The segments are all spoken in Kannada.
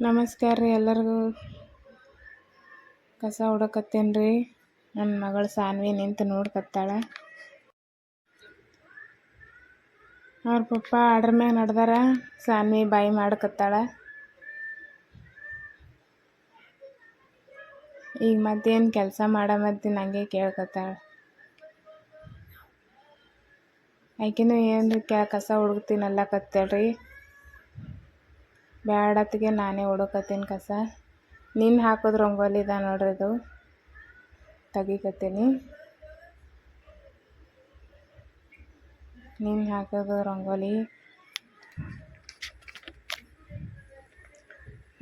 ನಮಸ್ಕಾರ ರೀ ಎಲ್ಲರಿಗೂ. ಕಸ ಹೊಡಕತ್ತೇನೆ ರೀ. ನನ್ನ ಮಗಳು ಸಾನ್ವಿ ನಿಂತು ನೋಡ್ಕತ್ತಾಳೆ ಅವ್ರ ಪಪ್ಪ ಆರ್ಡ್ರ್ ಮ್ಯಾಗ ನಡ್ದಾರ. ಸಾನ್ವಿ ಬಾಯಿ ಮಾಡಕತ್ತಾಳ ಈಗ ಮತ್ತೇನು ಕೆಲಸ ಮಾಡ ಮತ್ತೆ ನನಗೆ ಕೇಳ್ಕತ್ತಾಳೆ ಆಕಿನೂ ಏನು ಕ್ಯಾ ಕಸ ಹುಡುಕ್ತೀನಿ ಕತ್ತೇಳ್ರಿ. ಬ್ಯಾಡತ್ತಿಗೆ ನಾನೇ ಹೊಡಕತ್ತೀನಿ ಕಸ. ನಿನ್ನೆ ಹಾಕೋದು ರಂಗೋಲಿ ಇದೆ ನೋಡ್ರಿ ಅದು ತೆಗಿಕತ್ತೀನಿ. ನಿನ್ನ ಹಾಕೋದು ರಂಗೋಲಿ.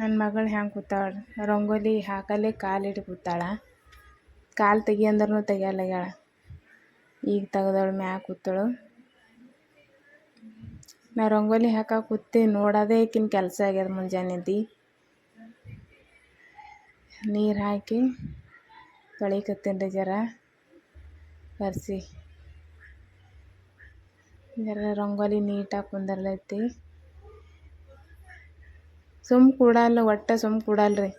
ನನ್ನ ಮಗಳು ಹೆಂಗೆ ಕೂತಾಳ? ರಂಗೋಲಿ ಹಾಕಲ್ಲೇ ಕಾಲು ಹಿಡ್ದು ಕೂತಾಳ. ಕಾಲು ತೆಗಿ ಅಂದ್ರೂ ತೆಗಿಯಲ್ಲ ಈಗ ತೆಗ್ದವಳು ಮ್ಯಾಗ ಕೂತಳು. ನಾ ರಂಗೋಲಿ ಹಾಕಕ್ಕೆ ಕೂತಿ ನೋಡೋದೇ ಈಕಿನ ಕೆಲಸ ಆಗ್ಯದ ಮುಂಜಾನೆದ್ದು ನೀರು ಹಾಕಿ ತೊಳಿಕತ್ತೀನಿ ರೀ ಜರ. ಬರ್ಸಿ. ಜರ ರಂಗೋಲಿ ನೀಟಾಗಿ ಕುಂದರ್ಲೈತಿ. ಸುಮ್ ಕೂಡಲ್ಲ, ಒಟ್ಟು ಸುಮ್ಮ ಕೂಡಲ್ರಿ.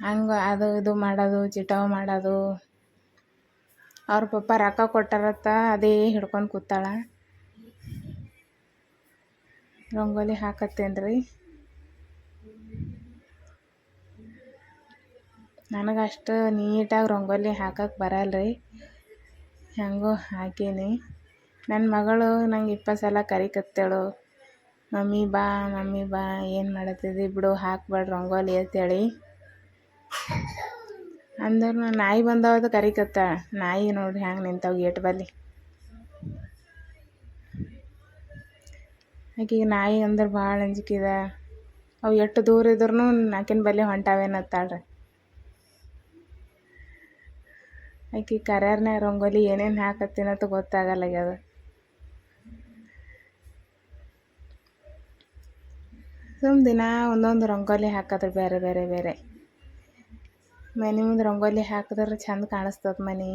ಹಂಗೆ ಅದು ಇದು ಮಾಡೋದು, ಚಿಟಾವ್ ಮಾಡೋದು. ಅವ್ರ ಪಪ್ಪ ರೊಕ್ಕ ಕೊಟ್ಟಾರತ್ತ, ಅದೇ ಹಿಡ್ಕೊಂಡು ಕೂತಾಳ. ರಂಗೋಲಿ ಹಾಕತ್ತೇನೆ ರೀ ನನಗೆ ಅಷ್ಟು ನೀಟಾಗಿ ರಂಗೋಲಿ ಹಾಕಕ್ಕೆ ಬರಲ್ಲ ರೀ ಹೆಂಗೋ ಹಾಕೀನಿ. ನನ್ನ ಮಗಳು ನಂಗೆ ಇಪ್ಪತ್ತು ಸಲ ಕರಿಕತ್ತೇಳು. ಮಮ್ಮಿ ಬಾ ಮಮ್ಮಿ ಬಾ, ಏನು ಮಾಡತ್ತಿದ್ದಿ ಬಿಡು, ಹಾಕ್ಬೇಡ ರಂಗೋಲಿ ಅಂತೇಳಿ. ಅಂದ್ರೂ ನಾಯಿ ಬಂದವದು ಕರಿಕತ್ತಾಳೆ ನಾಯಿ ನೋಡ್ರಿ ಹ್ಯಾಂಗೆ ನಿಂತಾವ ಗೇಟ್ ಬಲ್ಲಿ. ಆಕಿಗೆ ನಾಯಿ ಅಂದ್ರೆ ಭಾಳ ಅಂಜಿಕೆ ಅವು ಎಷ್ಟು ದೂರ ಇದ್ರೂ ಆಕಿನ ಬಳಿ ಹೊಂಟಾವೇನು ರೀ ಆಕಿ ಕರ್ಯಾರ್ನ್ಯಾಗ ರಂಗೋಲಿ ಏನೇನು ಹಾಕತ್ತೀನಂತ ಗೊತ್ತಾಗಲ್ಲಾಗ್ಯದ. ಸುಮ್ ದಿನ ಒಂದೊಂದು ರಂಗೋಲಿ ಹಾಕಿದ್ರೆ ಬೇರೆ ಬೇರೆ ಬೇರೆ ಮನೆ ಮುಂದೆ ರಂಗೋಲಿ ಹಾಕಿದ್ರೆ ಚಂದ ಕಾಣಿಸ್ತದ ಮನೆ.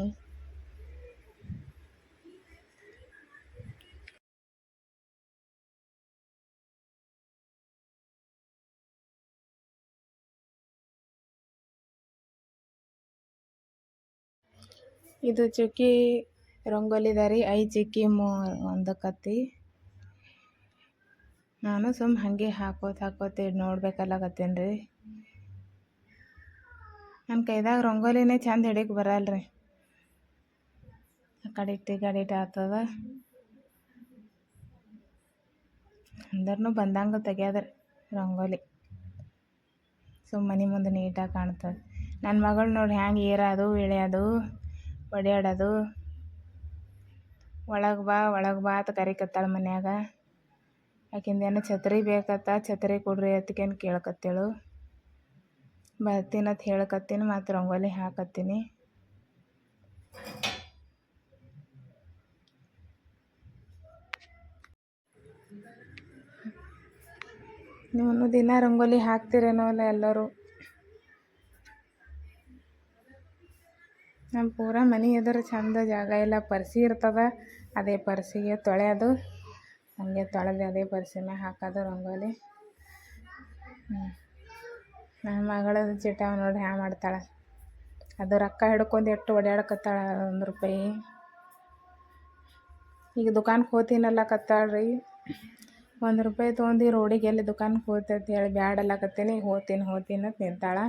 ಇದು ಚುಕ್ಕಿ ರಂಗೋಲಿ ದಾರಿ ಐ ಚುಕ್ಕಿ ಮೂ ಒಂದು ಕತ್ತಿ. ನಾನು ಸುಮ್ಮ ಹಾಗೆ ಹಾಕೋತ ಹಾಕೋತ ನೋಡ್ಬೇಕಲ್ಲಕತ್ತೀನಿ ರೀ ನನ್ನ ಕೈದಾಗ ರಂಗೋಲಿನೇ ಚಂದ ಹಿಡಿಯಕ್ಕೆ ಬರಲ್ಲ ರೀ ಆ ಕಡೆ ಆಗ್ತದ ಅಂದ್ರೂ ಬಂದಂಗೆ ತೆಗ್ಯಾದ್ರಿ ರಂಗೋಲಿ. ಸುಮ್ಮನೆ ಮುಂದೆ ನೀಟಾಗಿ ಕಾಣ್ತದೆ. ನನ್ನ ಮಗಳು ನೋಡಿ ಹ್ಯಾಂಗೆ ಏರೋದು ಇಳಿಯೋದು ಓಡ್ಯಾಡೋದು ಒಳಗೆ ಬಾ ಒಳಗೆ ಬಾ ಅಂತ ಕರಿಕತ್ತಾಳ ಮನ್ಯಾಗ. ಆಕಿಂದೇನು ಛತ್ರಿ ಬೇಕತ್ತ, ಛತ್ರಿ ಕೊಡ್ರಿ ಅತ್ಕೇನು ಕೇಳಕತ್ತೇಳು. ಅಂತ ಹೇಳಕತ್ತೀನಿ, ಮತ್ತು ರಂಗೋಲಿ ಹಾಕತ್ತೀನಿ. ನೀವು ದಿನ ರಂಗೋಲಿ ಹಾಕ್ತಿರೇನೋ ಅಲ್ಲ ಎಲ್ಲರೂ? ನಮ್ಮ ಪೂರ ಮನೆ ಎದುರು ಚಂದ ಜಾಗ ಎಲ್ಲ ಪರ್ಸಿ ಇರ್ತದ. ಅದೇ ಪರ್ಸಿಗೆ ತೊಳೆಯೋದು ಹಾಗೆ ತೊಳೆದು ಅದೇ ಪರ್ಸಿ ಮ್ಯಾಗ ಹಾಕೋದು ರಂಗೋಲಿ. ನನ್ನ ಮಗಳದು ಚಿಟಾವ್ ನೋಡಿ ಹ್ಯಾ ಮಾಡ್ತಾಳೆ. ಅದು ರೊಕ್ಕ ಹಿಡ್ಕೊಂಡು ಎಷ್ಟು ಓಡಾಡಕತ್ತಾಳೆ ಒಂದು ರೂಪಾಯಿ. ಈಗ ದುಕಾನ್ಗೆ ಕೂತೀನಲ್ಲ ಕತ್ತಾಳ್ರಿ. ಒಂದು ರೂಪಾಯಿ ತೊಗೊಂಡು ರೋಡಿಗೆ ಎಲ್ಲಿ ದುಕಾನ್ಗೆ ಕೂತೈತಿ ಹೇಳಿ ಈಗ ಹೋತೀನಿ ಹೋತೀನಿ ಅಂತ ನಿಂತಾಳೆ.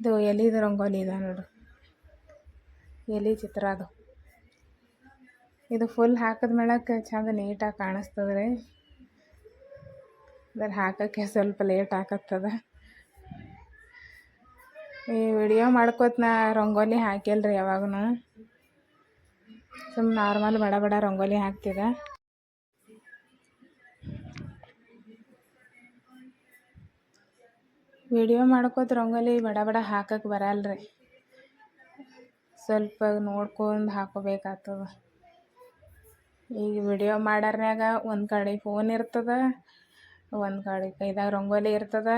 ಇದು ಎಲಿದು ರಂಗೋಲಿ ಇದೆ ನೋಡು. ಎಲೆ ಚಿತ್ರ ಅದು. ಇದು ಫುಲ್ ಹಾಕಿದ ಮೇಳಕ್ಕೆ ಚಂದ ನೀಟಾಗಿ ಕಾಣಿಸ್ತದೆ ರೀ ಅದ್ರ ಹಾಕೋಕ್ಕೆ ಸ್ವಲ್ಪ ಲೇಟ್ ಆಗತ್ತದ ಈ ವಿಡಿಯೋ ಮಾಡ್ಕೋತ ನಾ ರಂಗೋಲಿ ಹಾಕಿಲ್ಲ ರೀ ಯಾವಾಗೂ ಸುಮ್ಮನೆ ನಾರ್ಮಲ್ ಬಡ ಬಡ ರಂಗೋಲಿ ಹಾಕ್ತಿದ್ದೆ. ವಿಡಿಯೋ ಮಾಡ್ಕೋತ ರಂಗೋಲಿ ಬಡ ಬಡ ಹಾಕಕ್ಕೆ ಬರಲ್ರಿ. ಸ್ವಲ್ಪ ನೋಡ್ಕೊಂಡು ಹಾಕೋಬೇಕಾಗ್ತದ. ಈಗ ವಿಡಿಯೋ ಮಾಡೋರ್ನ್ಯಾಗ ಒಂದು ಕಡೆ ಫೋನ್ ಇರ್ತದ, ಒಂದು ಕಡೆ ಕೈದಾಗ ರಂಗೋಲಿ ಇರ್ತದ.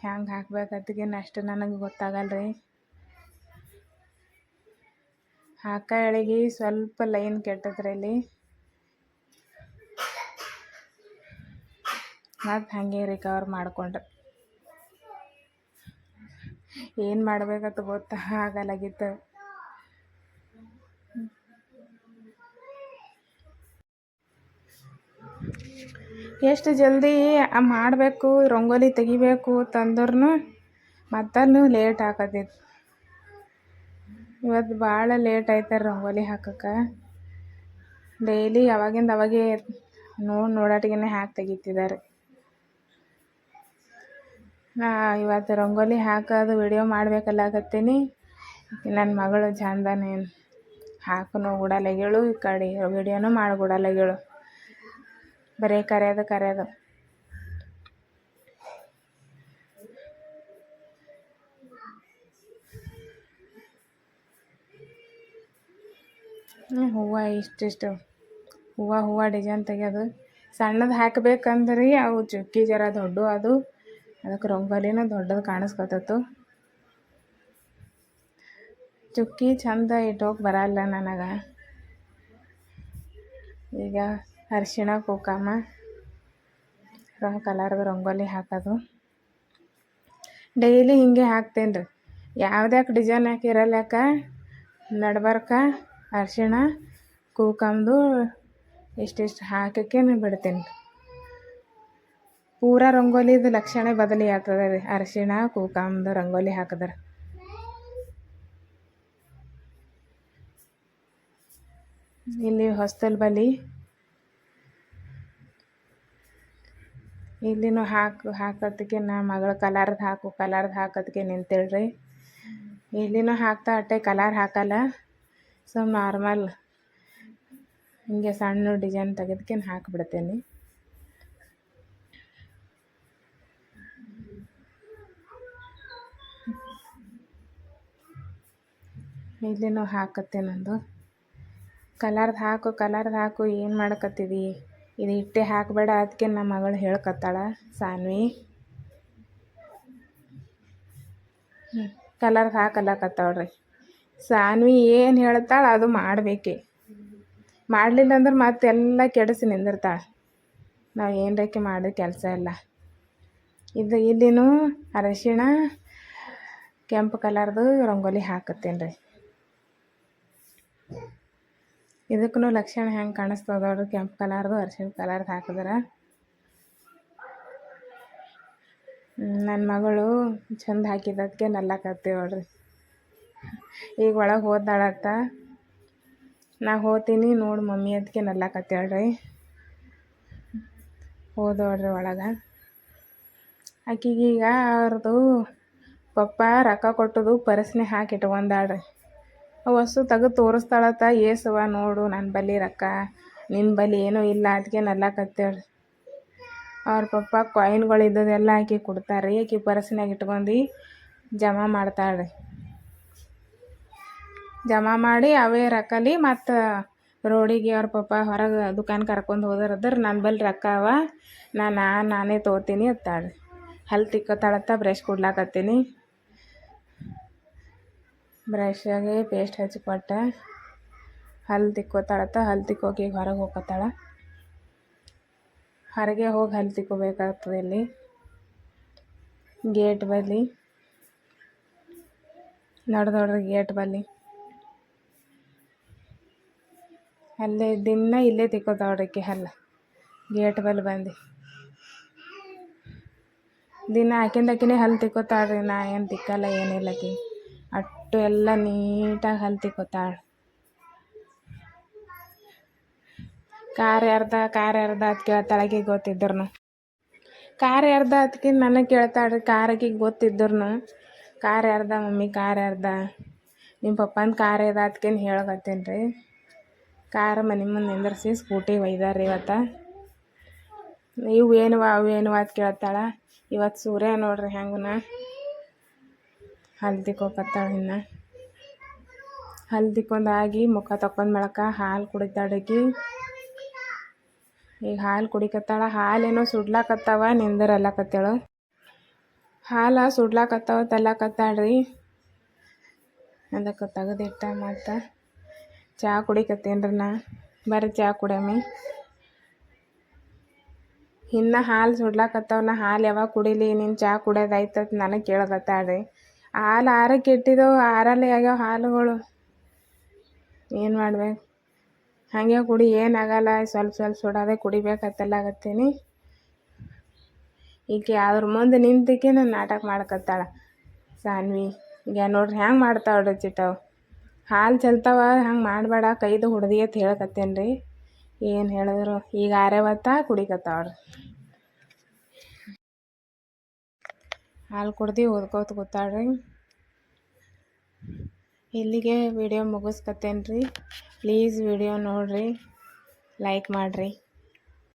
ಹ್ಯಾಂಗೆ ಹಾಕ್ಬೇಕತ್ಗೇನು ಅಷ್ಟು ನನಗೆ ಗೊತ್ತಾಗಲ್ಲ ರೀ ಹಾಕ ಎಳಿಗೆ ಸ್ವಲ್ಪ ಲೈನ್ ಕೆಟ್ಟದ್ರಿ ಇಲ್ಲಿ. ಮತ್ತು ಹಾಗೆ ರಿಕವರ್ ಮಾಡ್ಕೊಂಡ್ರೆ. ಏನು ಮಾಡ್ಬೇಕಂತ ಗೊತ್ತಾ ಆಗಲಾಗಿತ್ತು. ಎಷ್ಟು ಜಲ್ದಿ ಮಾಡಬೇಕು, ರಂಗೋಲಿ ತೆಗಿಬೇಕು ತಂದ್ರೂ ಮತ್ತೂ ಲೇಟ್ ಹಾಕತ್ತಿತ್ತು ಇವತ್ತು ಭಾಳ ಲೇಟ್ ಆಯ್ತಾರೆ ರಂಗೋಲಿ ಹಾಕಕ್ಕೆ. ಡೈಲಿ ಅವಾಗಿಂದ ಅವಾಗೇ ನೋಡಿ ನೋಡಾಟಿಗೆ ಹಾಕಿ ತೆಗಿತಿದ್ದಾರೆ ನಾ ಇವತ್ತು ರಂಗೋಲಿ ಹಾಕೋದು ವಿಡಿಯೋ ಮಾಡ್ಬೇಕಲ್ಲಕತ್ತೀನಿ ನನ್ನ ಮಗಳು ಚಂದನೇ ಹಾಕನು ಗುಡಲಾಗ್ಯಾಳು ಈ ಕಡೆ ವಿಡಿಯೋನು ಮಾಡಿ ಗುಡಲಾಗ್ಯಾಳು ಬರೀ ಕರೆಯೋದು ಕರೆಯೋದು. ಹೂವು ಇಷ್ಟಿಷ್ಟು. ಹೂವು ಹೂವು ಡಿಸೈನ್ ತೆಗೆಯೋದು. ಸಣ್ಣದು ಹಾಕಬೇಕಂದ್ರೆ ಅವು ಚುಕ್ಕಿ ಜರ ದೊಡ್ಡ ಅದು. ಅದಕ್ಕೆ ರಂಗೋಲಿನ ದೊಡ್ಡದು ಕಾಣಿಸ್ಕೊತತ್ತು. ಚುಕ್ಕಿ ಚಂದ ಇಟ್ಟೋಗಿ ಬರಲ್ಲ ನನಗೆ. ಈಗ ಅರಿಶಿಣ, ಕುಂಕುಮ, ರಂಗ್ ಕಲರ್ದು ರಂಗೋಲಿ ಹಾಕೋದು. ಡೈಲಿ ಹಿಂಗೆ ಹಾಕ್ತೇನೆ ರೀ ಯಾವುದ್ಯಾಕೆ ಡಿಸೈನ್ ಹಾಕಿರಲ್ಯಾಕ? ನಡ್ಬರ್ಕ, ಅರಿಶಿಣ, ಕುಂಕುಮದು ಇಷ್ಟಿಷ್ಟು ಹಾಕಕ್ಕೆ ಬಿಡ್ತೀನಿ ಪೂರ ರಂಗೋಲಿದು ಲಕ್ಷಣ ಬದಲಿ ಆಗ್ತದೆ ರೀ ಅರಿಶಿಣ ರಂಗೋಲಿ ಹಾಕಿದ್ರೆ. ಇಲ್ಲಿ ಹೊಸ್ತಲ್ ಬಲಿ. ಇಲ್ಲಿನೂ ಹಾಕು ಹಾಕೋದಕ್ಕೆ ನಾ ಮಗಳ ಕಲರ್ದು ಹಾಕು, ಕಲರ್ದು ಹಾಕೋದಕ್ಕೆ ನಿಂತೇಳ್ರಿ. ಇಲ್ಲಿನೂ ಹಾಕ್ತಾ ಅಟ್ಟೆ ಕಲರ್ ಹಾಕಲ್ಲ. ಸೊ ನಾರ್ಮಲ್ ಹಿಂಗೆ ಸಣ್ಣ ಡಿಸೈನ್ ತೆಗೆದಕ್ಕೆ ಹಾಕಿಬಿಡ್ತೇನೆ. ಇಲ್ಲಿನೂ ಹಾಕತ್ತೇನೊಂದು ಕಲರ್ದು ಹಾಕು ಕಲರ್ದು ಹಾಕು, ಏನು ಮಾಡಕತ್ತಿದಿ? ಇದು ಇಟ್ಟೆ ಹಾಕಬೇಡ ಅದಕ್ಕೆ ನಮ್ಮ ಮಗಳು ಹೇಳ್ಕತ್ತಾಳ, ಸಾನ್ವಿ. ಕಲರ್ ಕಲರ್ದು ಹಾಕಲ್ಲಕತ್ತಾಳ್ರಿ ಸಾನ್ವಿ ಏನು ಹೇಳ್ತಾಳೆ ಅದು ಮಾಡಬೇಕೆ. ಮಾಡಲಿಲ್ಲ ಅಂದ್ರೆ ಮತ್ತೆಲ್ಲ ಕೆಡಿಸಿ ನಿಂದಿರ್ತಾಳೆ. ನಾವು ಏನರಕ್ಕೆ ಮಾಡೋ ಕೆಲಸ ಇಲ್ಲ. ಇದು ಇಲ್ಲಿನೂ ಅರಶಿಣ, ಕೆಂಪು ಕಲರ್ದು ರಂಗೋಲಿ ಹಾಕತ್ತೇನೆ ರೀ ಇದಕ್ಕೂ ಲಕ್ಷಣ ಹೆಂಗೆ ಕಾಣಿಸ್ತದ ನೋಡ್ರಿ, ಕೆಂಪು ಕಲರ್ದು ಅರ್ಶಿನ ಕಲರ್ದು ಹಾಕಿದ್ರೆ. ನನ್ನ ಮಗಳು ಚಂದ ಹಾಕಿದ್ದಕ್ಕೆ ನಲ್ಲಕತ್ತೀವಿ ನೋಡ್ರಿ. ಈಗ ಒಳಗೆ ಹೋದಾಳತ್ತ ನಾ ಹೋತೀನಿ, ನೋಡಿ ಮಮ್ಮಿ ಅದಕ್ಕೆ ನಲ್ಲಕತ್ತೇಳ್ರಿ ಹೋದೋಡ್ರಿ ಒಳಗೆ. ಆಕಿಗೀಗ ಅವ್ರದ್ದು ಪಪ್ಪ ರೊಕ್ಕ ಕೊಟ್ಟದು ಪರಿಸ್ನೆ ಹಾಕಿ ಇಟ್ಕೊಂಡಾಳ್ರಿ ವಸ್ತು ತೆಗೆದು ತೋರಿಸ್ತಾಳತ್ತ ಏಸವ ನೋಡು ನನ್ನ ಬಳಿ ರೊಕ್ಕ ನಿನ್ನ ಬಳಿ ಏನೂ ಇಲ್ಲ ಅದಕ್ಕೆ ನಲ್ಲಕತ್ತೇಳಿ ಅವ್ರ ಪಪ್ಪ ಕಾಯಿನ್ಗಳು ಇದ್ದದೆಲ್ಲ ಆಕಿ ಕೊಡ್ತಾರೆ ಆಕಿ ಪರ್ಸ್ನ್ಯಾಗ ಇಟ್ಕೊಂಡು ಜಮಾ ಮಾಡ್ತಾಳೆ ಜಮಾ ಮಾಡಿ ಅವೇ ರೊಕ್ಕಲಿ ಮತ್ತು ರೋಡಿಗೆ ಅವ್ರ ಪಪ್ಪ ಹೊರಗೆ ದುಕಾನ್ ಕರ್ಕೊಂಡು ಹೋದರದ್ರ ನನ್ನ ಬಳಿ ರೊಕ್ಕ ಅವ ನಾನು ನಾನೇ ತೊಗೋತೀನಿ ಅತ್ತಾಳೆ ಹಲ್ ತಿಕ್ಕೋತಾಳತ್ತ ಬ್ರಷ್ ಕೊಡ್ಲಾಕತ್ತೀನಿ. ಬ್ರಷ್ಷಾಗೆ ಪೇಸ್ಟ್ ಹಚ್ಚಿ ಕೊಟ್ಟೆ ಹಲ್ಲು ತಿಕ್ಕೋತಾಳತ್ತ ಹಲ್ಲು ತಿಕ್ಕೋಕೆ ಹೊರಗೆ ಹೋಗತ್ತಾಳ. ಹೊರಗೆ ಹೋಗಿ ಹಲ್ಲು ತಿಕ್ಕೋಬೇಕಾಗ್ತದೆ ಇಲ್ಲಿ. ಗೇಟ್ ಬಲ್ಲಿ. ದೊಡ್ಡ ದೊಡ್ಡ ಗೇಟ್ ಬಲ್ಲಿ. ಅಲ್ಲೇ ದಿನ ಇಲ್ಲೇ ತಿಕ್ಕೋತಾವಡಕ್ಕೆ ಹಲ್ಲ ಗೇಟ್ ಬಲ್ಲಿ ಬಂದು. ದಿನ ಆಕಿಂದ ಆಕಿನೇ ಹಲ್ಲು ತಿಕ್ಕೋತಾಳ್ರಿ, ನಾ ಏನು ತಿಕ್ಕಲ್ಲ ಏನಿಲ್ಲ ಆಕಿ ಅಷ್ಟು ಎಲ್ಲ ನೀಟಾಗಿ ಹಲ್ಲು ತಿಕ್ಕೋತಾಳೆ ಕಾರ್ ಯಾರ್ದ ಕಾರ್ ಯಾರ್ದ ಅಂತ ಕೇಳ್ತಾಳೆ ಆಕಿಗೆ ಗೊತ್ತಿದ್ರು ಕಾರ್ ಅರ್ಧ ಅದಕ್ಕೆ ನನಗೆ ಕೇಳ್ತಾಳ್ರಿ ಕಾರಿಗೆ ಗೊತ್ತಿದ್ರು ಕಾರ್ ಯಾರ್ದ ಮಮ್ಮಿ ಕಾರ್ ಯಾರ್ದ ನಿಮ್ಮ ಪಪ್ಪನ ಕಾರ್ ಅದ ಅದಕ್ಕೇನು ಹೇಳಕತ್ತೀನಿ ರೀ ಕಾರ್ ಮನೆ ಮುಂದೆ ನಿಂದ್ರಿಸಿ, ಸ್ಕೂಟಿ ಒಯ್ದಾರ ಇವತ್ತು. ಇವು ಏನುವ ಅವು ಏನುವ ಅಂತ ಕೇಳ್ತಾಳೆ? ಇವತ್ತು ಸೂರ್ಯ ನೋಡ್ರಿ ಹೆಂಗನ? ಹಲ್ಲು ತಿಕ್ಕೋಕತ್ತಾಳ ಇನ್ನು. ಹಲ್ಲು ತಿಕ್ಕೊಂಡಾಗಿ ಮುಖ ತಕ್ಕೊಂಡ್ ಮಳಕ ಹಾಲು ಕುಡಿತಾಡಕಿ ಈಗ ಹಾಲು ಕುಡಿಕತ್ತಾಳ. ಹಾಲೇನೋ ಸುಡ್ಲಾಕತ್ತಾವ, ನಿಂದರಲ್ಲಕತ್ತೇಳು. ಹಾಲು ಸುಡ್ಲಾಕತ್ತಾವ, ತಲ್ಲಕತ್ತಾಳ್ರಿ. ಅದಕ್ಕೆ ತೆಗೆದಿಟ್ಟ ಮತ್ತು ಚಹಾ ಕುಡಿಕತ್ತೇನ್ರಿ ನಾ. ಬರ್ರಿ ಚಹಾ ಕುಡಿಯಮ್ಮಿ ಇನ್ನು ಹಾಲು ಸುಡ್ಲಾಕತ್ತಾವ ನಾ ಹಾಲು ಯಾವಾಗ ಕುಡೀಲಿ, ನೀನು ಚಹಾ ಕುಡಿಯೋದಾಯ್ತದ ನನಗೆ ಕೇಳಕತ್ತಾಳ್ರಿ. ಹಾಲು ಆರಕ್ಕೆ ಇಟ್ಟಿದ್ದೆವು ಆರಲ್ಲೇ ಆಗ್ಯಾವ ಹಾಲುಗಳು. ಏನು ಮಾಡ್ಬೇಕು? ಹಾಗೆ ಕುಡಿ ಏನಾಗಲ್ಲ ಸ್ವಲ್ಪ ಸ್ವಲ್ಪ ಸುಡೋದೇ ಕುಡಿಬೇಕತ್ತಲಾಗತ್ತೀನಿ ಈಕೆ ಅದ್ರ ಮುಂದೆ ನಿಂತಿಕೆ ನಾನು ನಾಟಕ ಮಾಡಕತ್ತಾಳ ಸಾನ್ವಿ, ಈಗ ನೋಡ್ರಿ ಹ್ಯಾಂಗೆ ಮಾಡ್ತಾವ ಚಿಟ್ಟವು ಹಾಲು ಚೆಲ್ತಾವ, ಹಂಗೆ ಮಾಡಬೇಡ, ಕೈದು ಹುಡ್ದಿ ಅಂತ ಹೇಳಕತ್ತೇನೆ ರೀ ಏನು ಹೇಳಿದ್ರು? ಈಗ ಆರೇವತ್ತ ಕುಡಿಕತ್ತಾವ್ರಿ ಹಾಲು ಕುಡ್ದು ಓದ್ಕೋತ ಕೂತಾಳ್ರಿ. ಇಲ್ಲಿಗೆ ವಿಡಿಯೋ ಮುಗಿಸ್ಕತ್ತೇನೆ ರೀ ಪ್ಲೀಸ್ ವಿಡಿಯೋ ನೋಡಿರಿ ಲೈಕ್ ಮಾಡಿರಿ.